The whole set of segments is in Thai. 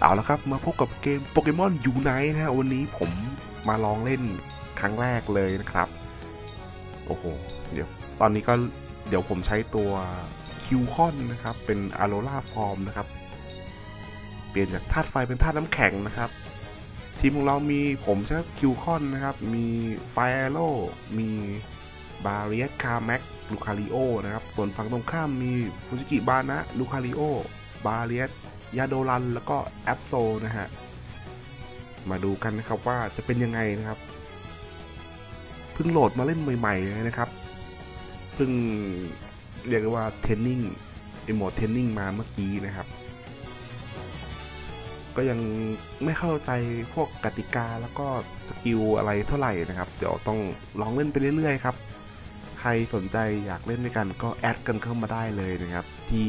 เอาละครับมาพบกับเกมโปเกมอนยูไนนะฮะวันนี้ผมมาลองเล่นครั้งแรกเลยนะครับ โอ้โห เดี๋ยว ตอนนี้ก็เดี๋ยวผมใช้ตัวคิวคอนนะครับ เป็นอ r โ r ราฟอร์มนะครับ เปลี่ยนจากธาตุไฟเป็นธาตุน้ำแข็งนะครับ ทีมของเรามีผมใช้คิวคอนนะครับ มีไฟแอโร่มีบาเรียสคาแม็กลูคาริโอนะครับ ส่วนฝั่งตรงข้ามมีฟูจิกิบานะลูคาริโอบาเรียส ยาโดรันแล้วก็แอปโซนะฮะ มาดูกันนะครับว่าจะเป็นยังไงนะครับ เพิ่งโหลดมาเล่นใหม่ๆเลยนะครับ เพิ่งเรียกได้ว่าเทรนนิ่งไอโหมดเทรนนิ่งมาเมื่อกี้นะครับ ก็ยังไม่เข้าใจพวกกติกาแล้วก็สกิลอะไรเท่าไหร่นะครับ เดี๋ยวต้องลองเล่นไปเรื่อยๆครับ ใครสนใจอยากเล่นด้วยกันก็แอดกันเข้ามาได้เลยนะครับ ที่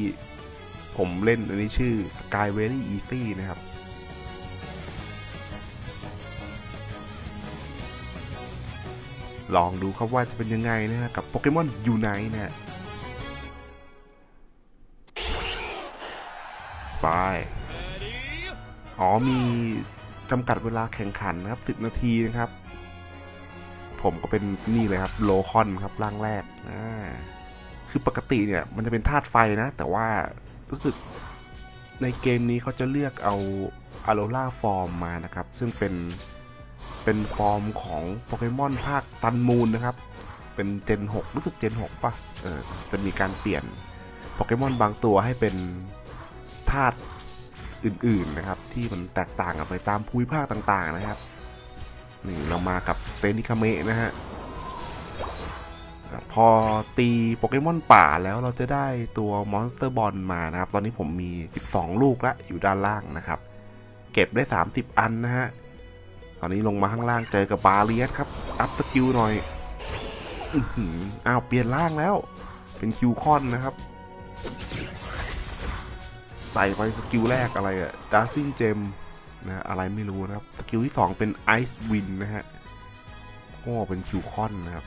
ผมเล่นอันนี้ชื่อ Sky Very Easy นะครับลองดูครับว่าจะเป็นยังไงนะฮะกับโปเกมอนยูไนนะฮะไปอ๋อมีจำกัดเวลาแข่งขันนะครับ10นาทีนะครับ ผมก็เป็นนี่เลยครับโลคอนครับร่างแรกอ่าคือปกติเนี่ย มันจะเป็นธาตุไฟนะ แต่ว่า รู้สึกในเกมนี้เขาจะเลือกเอาอ r โ r ราฟอร์มมานะครับ ซึ่งเป็นเป็นฟอร์มของโปเกมอนภาคซันมูนนะครับ เป็นเจน 6 รู้สึกเจน 6 ป่ะ เออ จะมีการเปลี่ยนโปเกมอนบางตัวให้เป็นธาตุอื่นๆนะครับ ที่มันแตกต่างกันไปตามภูมิภาคต่างๆนะครับ นี่เรามากับเซนิคาเมะนะฮะ พอตีโปเกมอนป่าแล้วเราจะได้ตัวมอนสเตอร์บอลมานะครับ ตอนนี้ผมมี 12 ลูกแล้วอยู่ด้านล่างนะครับ เก็บได้ 30 อันนะฮะ ตอนนี้ลงมาข้างล่างเจอกับบาเลียสครับ อัพสกิลหน่อยอ้าวเปลี่ยนร่างแล้ว เป็นคิวคอนนะครับ ใส่ไปสกิลแรกอะไรอะดาร์ซิ่งเจมนะอะไรไม่รู้นะครับ สกิลที่ 2 เป็นไอซ์วินนะฮะโอ้เป็นคิวคอนนะครับ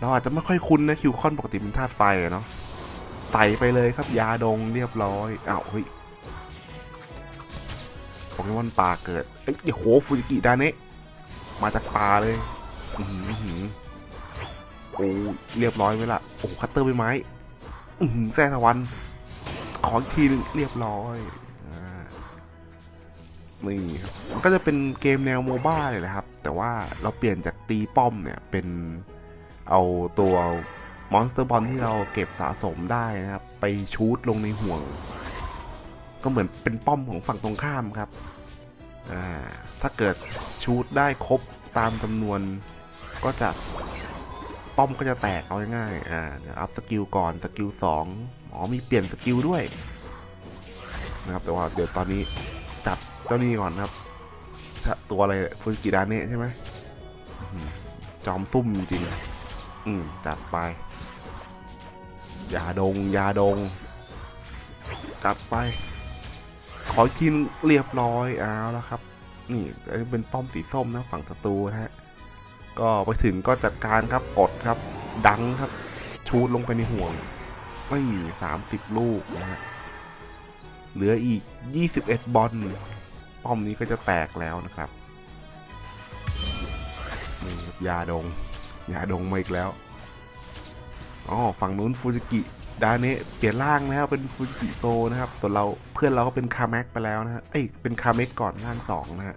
เราอาจจะไม่ค่อยคุ้นนะคิวคอนปกติเป็นธาตุไฟเนาะใส่ไปเลยครับยาดงเรียบร้อยอ้าวเฮ้ยโปเกมอนป่าเกิดเอ้ยโหฟูจิกิดาเนะมาจากป่าเลยอือหืออื้อหือโอ้เรียบร้อยไหมล่ะโอ้คัตเตอร์ใบไม้อือหือแซ่ตะวันขออีกทีหนึงเรียบร้อยนี่ครับมันก็จะเป็นเกมแนวโมบ้าเลยนะครับ แต่ว่าเราเปลี่ยนจากตีป้อมเนี่ยเป็น เอาตัวมอนสเตอร์บอลที่เราเก็บสะสมได้นะครับ ไปชูดลงในห่วง ก็เหมือนเป็นป้อมของฝั่งตรงข้ามครับ อ่า ถ้าเกิดชูดได้ครบตามจำนวนก็จะป้อมก็จะแตกเอาง่ายๆอ่าเดี๋ยวอัพสกิลก่อนสกิลสองอ๋อมีเปลี่ยนสกิลด้วยนะครับแต่ว่าเดี๋ยวตอนนี้จับเจ้านี่ก่อนครับตัวอะไรฟูจิดาเนะใช่ไหมจอมซุ่มจริงๆ อืมจัดไปยาดงยาดงจัดไป ขอกินเรียบร้อยเอาแล้วครับ นี่เป็นป้อมสีส้มนะฝั่งศัตรูฮะ ก็ไปถึงก็จัดการครับกดครับ ดังครับ ชูดลงไปในห่วงไม่สามสิบลูกนะฮะเหลืออีกยี่สิบเอ็ดบอลป้อมนี้ก็จะแตกแล้วนะครับนี่ครับยาดง ยาดงมาอีกแล้วอ๋อฝั่งนู้นฟูจิกิดาเนะเปลี่ยนร่างแล้วเป็นฟูจิกิโซนะครับส่วนเราเพื่อนเราก็เป็นคาแม็กไปแล้วนะฮะเอ้ยเป็นคาเม็กก่อนร่างสองนะฮะ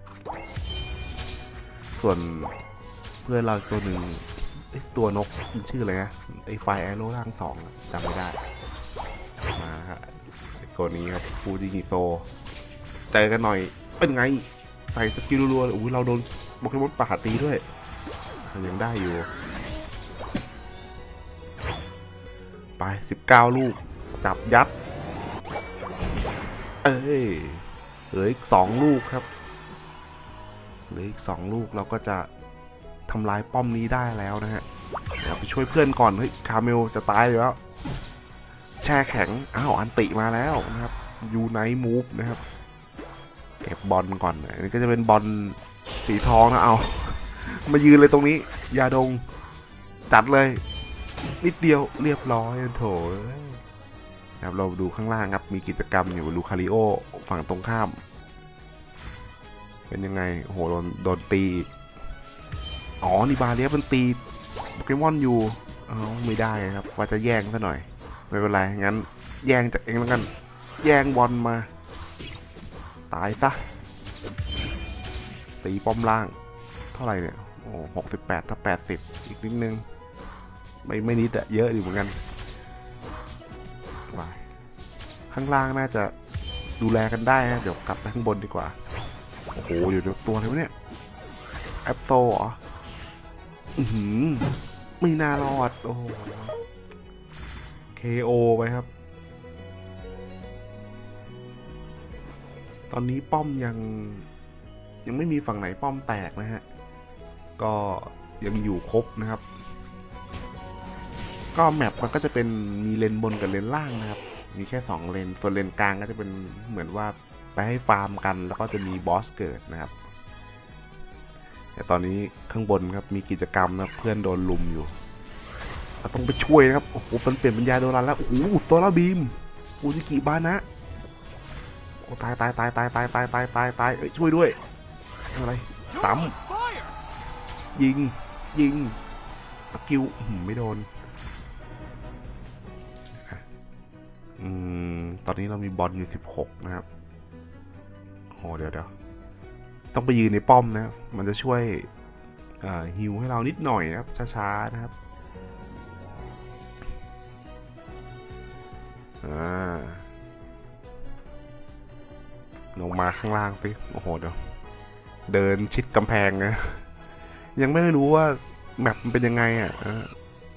ส่วนเพื่อนเราตัวหนึ่งตัวนกชื่ออะไรนะไอ้ไฟแอโร่ร่างสองจำไม่ได้มาฮะตัวนี้ครับฟูจิกิโซเจอกันหน่อยเป็นไงใส่สกิลรัวๆเลยอุ้ยเราโดนโปเกมอนป่าตีด้วยยังได้อยู่ สิบเก้าลูก จับยัด เอ้ยเหลืออีกสองลูกครับเหลืออีกสองลูกเราก็จะทำลายป้อมนี้ได้แล้วนะฮะเดี๋ยวไปช่วยเพื่อนก่อนเฮ้ยคาเมลจะตายอยู่แล้ว แช่แข็งอ้าวอันติมาแล้วนะครับยูไนมูฟนะครับเก็บบอลก่อนอันนี้ก็จะเป็นบอลสีทองนะเอา มายืนเลยตรงนี้ยาดง จัดเลย นิดเดียวเรียบร้อยโถเอ้ยนะครับเราดูข้างล่างครับมีกิจกรรมอยู่ลูคาริโอฝั่งตรงข้าม เป็นยังไงโหโดนโดนตีอ๋อนี่บาเลียมันตีโปเกมอนอยู่อ๋อไม่ได้ครับ ว่าจะแย่งซะหน่อย ไม่เป็นไรงั้น แย่งจากเองแล้วกัน แย่งบอลมา ตายซะตีป้อมล่าง เท่าไหร่เนี่ยโอ้หกสิบแปดถ้าแปดสิบอีกนิดนึง ไม่ไม่นิดอะเยอะอยู่เหมือนกันวายข้างล่างน่าจะดูแลกันได้นะ เดี๋ยวกลับไปข้างบนดีกว่า โอ้โหอยู่ในตัวอะไรวะเนี่ยแอปโตเหรออือหือไม่น่ารอด โอ้โห KO ไปครับ ตอนนี้ป้อมยัง ยังไม่มีฝั่งไหนป้อมแตกนะฮะ ก็ยังอยู่ครบนะครับ ก็แมปมันก็จะเป็นมีเลนบนกับเลนล่างนะครับ มีแค่ 2 เลน ส่วนเลนกลางก็จะเป็นเหมือนว่าไปให้ฟาร์มกัน แล้วก็จะมีบอสเกิดนะครับ แต่ตอนนี้ข้างบนครับมีกิจกรรมนะเพื่อนโดนลุมอยู่เราต้องไปช่วยนะครับ โอ้โหมันเปลี่ยนปัญญาโดรันแล้ว โอ้โหโซลาร์บีมฟูจิกิบานะโอ้ตายตายตายตายตายตายตายตายตายเอ้ยช่วยด้วยอะไรซ้ำยิงยิงสกิลไม่โดน อืม ตอนนี้เรามีบอลอยู่สิบหกนะครับโหเดี๋ยวเดี๋ยวต้องไปยืนในป้อมนะ มันจะช่วยฮิวให้เรานิดหน่อยนะครับ ช้าๆนะครับอาลงมาข้างล่างสิโอ้โหเดี๋ยว เดินชิดกำแพงนะยังไม่รู้ว่าแมปมันเป็นยังไงอะ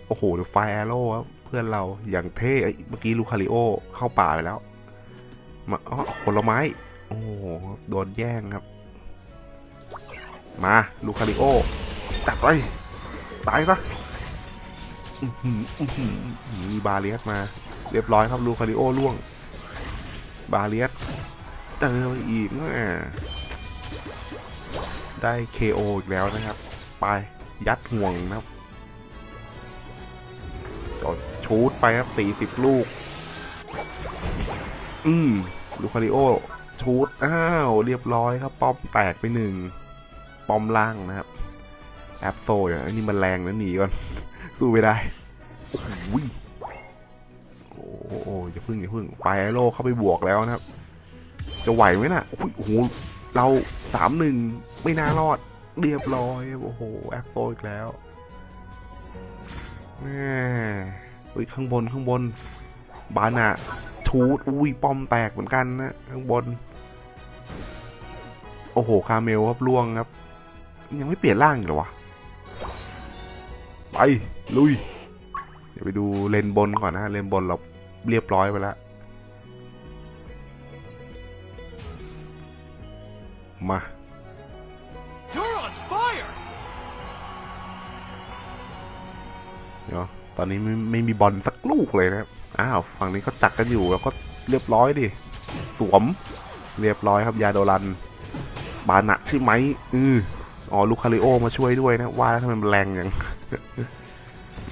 โอ้โหเดี๋ยวไฟแอโร่ครับ พื่อนเราอย่างเท่เอ้เมื่อกี้ลูคาริโอเข้าป่าไปแล้ว มาอ๋อผลไม้ โอ้โดนแย่งครับ มาลูคาริโอจัดไปตายซะมีบาเลียสมา เรียบร้อยครับลูคาริโอล่วง บาเลียสเจอไปอีกได้ KO อีกแล้วนะครับ ไปยัดห่วงนะครับจด ชูดไปครับสี่สิบลูก อืมลูคาริโอชูดอ้าว เรียบร้อยครับ ป้อมแตกไปหนึ่ง ป้อมล่างนะครับ แอปโซอย่างนี้มันแรงนะหนีก่อน สู้ไม่ได้โอ้โหโอ้โหอย่าพึ่งอย่าพึ่งไฟโลเข้าไปบวกแล้วนะครับ จะไหวไหมน่ะโอ้โอ้โหเราสามหนึ่งไม่น่ารอด เรียบร้อย โอ้โห แอปโซอีกแล้วแม่ เฮ้ยข้างบนข้างบน บานะชูดอุ้ยป้อมแตกเหมือนกันนะข้างบน โอ้โหคาเมลครับล่วงครับ ยังไม่เปลี่ยนร่างอีกเหรอวะไปลุย เดี๋ยวไปดูเลนบนก่อนนะเลนบนเราเรียบร้อยไปแล้วมา ตอนนี้ไม่ไม่มีบอลสักลูกเลยนะครับ อ้าวฝั่งนี้เขาจักกันอยู่แล้วก็เรียบร้อยดิ สวม เรียบร้อยครับยาโดรัน บานะใช่ไหมอืออ๋อลูคาริโอมาช่วยด้วยนะ ว่าแล้วทำไมมันแรงอย่าง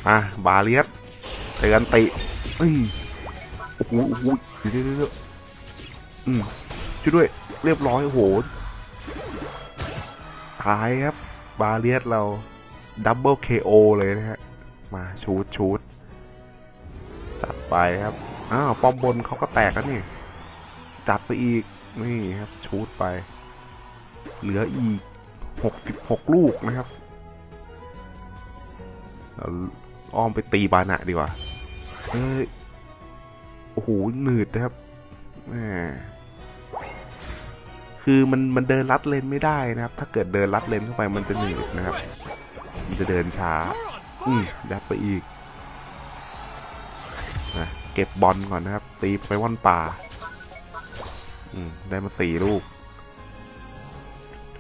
อะบาเลียสเตือนติอืมโอ้โหโอ้โหเดี๋ยวเดี๋ยวอืมช่วยด้วย เรียบร้อยโอ้โหตายครับ บาเลียสเราดับเบิลเคโอเลยนะฮะ มาชูดชูดจัดไปครับ อ้าว ป้อมบนเขาก็แตกแล้วนี่ จัดไปอีก นี่ครับชูดไป เหลืออีกหกสิบหกลูกนะครับอ้อมไปตีบานะดีกว่าเอ้ยโอ้โหหนืดนะครับแหมคือมันมันเดินลัดเลนไม่ได้นะครับ ถ้าเกิดเดินลัดเลนเข้าไปมันจะหนืดนะครับ มันจะเดินช้า อืมยัดไปอีกนะเก็บบอลก่อนนะครับ ตีไปว่อนป่า อืม ได้มาสี่ลูก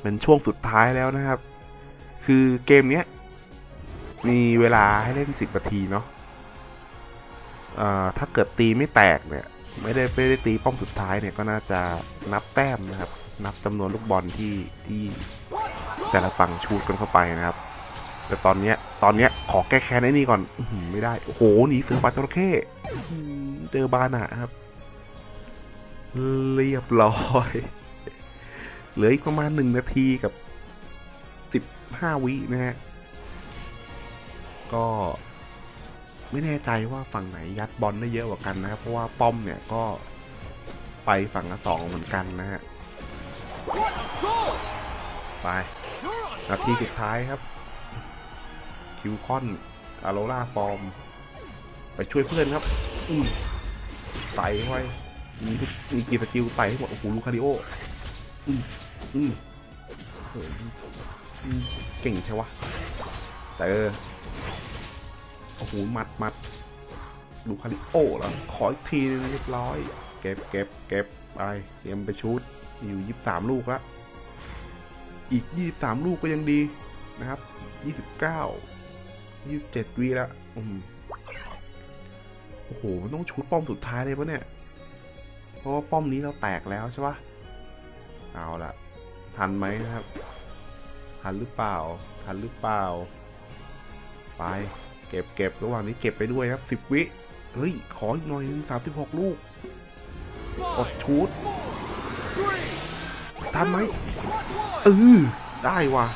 เป็นช่วงสุดท้ายแล้วนะครับ คือเกมเนี้ย มีเวลาให้เล่นสิบนาทีเนาะเอ่อถ้าเกิดตีไม่แตกเนี่ย ไม่ได้ไม่ได้ตีป้อมสุดท้ายเนี่ยก็น่าจะนับแต้มนะครับ นับจำนวนลูกบอลที่ที่แต่ละฝั่งชูดกันเข้าไปนะครับ แต่ตอนเนี้ย ตอนเนี้ยขอแก้แค้นไอ้นี่ก่อนอืไม่ได้โอ้โหหนีเสือปลาจระเข้เจอบานะครับ เรียบร้อยเหลืออีกประมาณหนึ่งนาทีกับสิบห้าวินะฮะก็ไม่แน่ใจว่าฝั่งไหนยัดบอลได้เยอะกว่ากันนะครับเพราะว่าป้อมเนี่ยก็ไปฝั่งละสองเหมือนกันนะฮะไปนาทีสุดท้ายครับ คิวคอนอาโรล่าฟอร์ม ไปช่วยเพื่อนครับอืใส่เข้มีทุกมีกี่สกิลใส่ให้หมดโอ้โหลูคาริโออืมอืมเก่งใช่วะแต่เออโอ้โหหมัดหมัดลูคาริโอแล้วขออีกทีนึงเรียบร้อย เก็บเก็บเก็บไปเตรียมไปชุดอยู่ยี่สิบสามลูกแล้วอีก23ลูกก็ยังดีนะครับยี่สิบเก้า 29 27วีแล้วอืมโอ้โห มันต้องชุดป้อมสุดท้ายเลยปะเนี่ย เพราะว่าป้อมนี้เราแตกแล้วใช่ปะเอาละทันไหมนะครับ ทันหรือเปล่า ทันหรือเปล่า ไป เก็บเก็บระหว่างนี้เก็บไปด้วยครับ10วิ เฮ้ย ขออีกหน่อยนึง36ลูก กดชุดทันไหมเออได้ว่ะ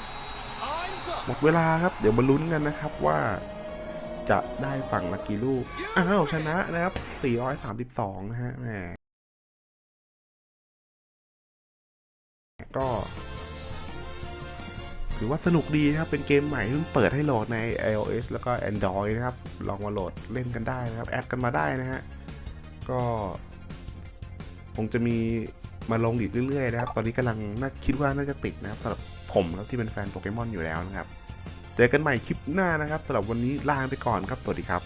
หมดเวลาครับ เดี๋ยวมาลุ้นกันนะครับว่าจะได้ฝั่งละกี่ลูก อ้าว ชนะนะครับ 432 นะฮะแหมก็ ถือว่าสนุกดีนะครับ เป็นเกมใหม่ที่เพิ่งเปิดให้โหลดใน iOS แล้วก็ Android นะครับ ลองมาโหลดเล่นกันได้นะครับ แอดกันมาได้นะฮะ ก็คงจะมีมาลงอีกเรื่อยๆนะครับ ตอนนี้กำลังน่าคิดว่าน่าจะติดนะครับสำหรับ ผมครับที่เป็นแฟนโปเกมอนอยู่แล้วนะครับ เจอกันใหม่คลิปหน้านะครับสำหรับวันนี้ลาไปก่อนครับ สวัสดีครับ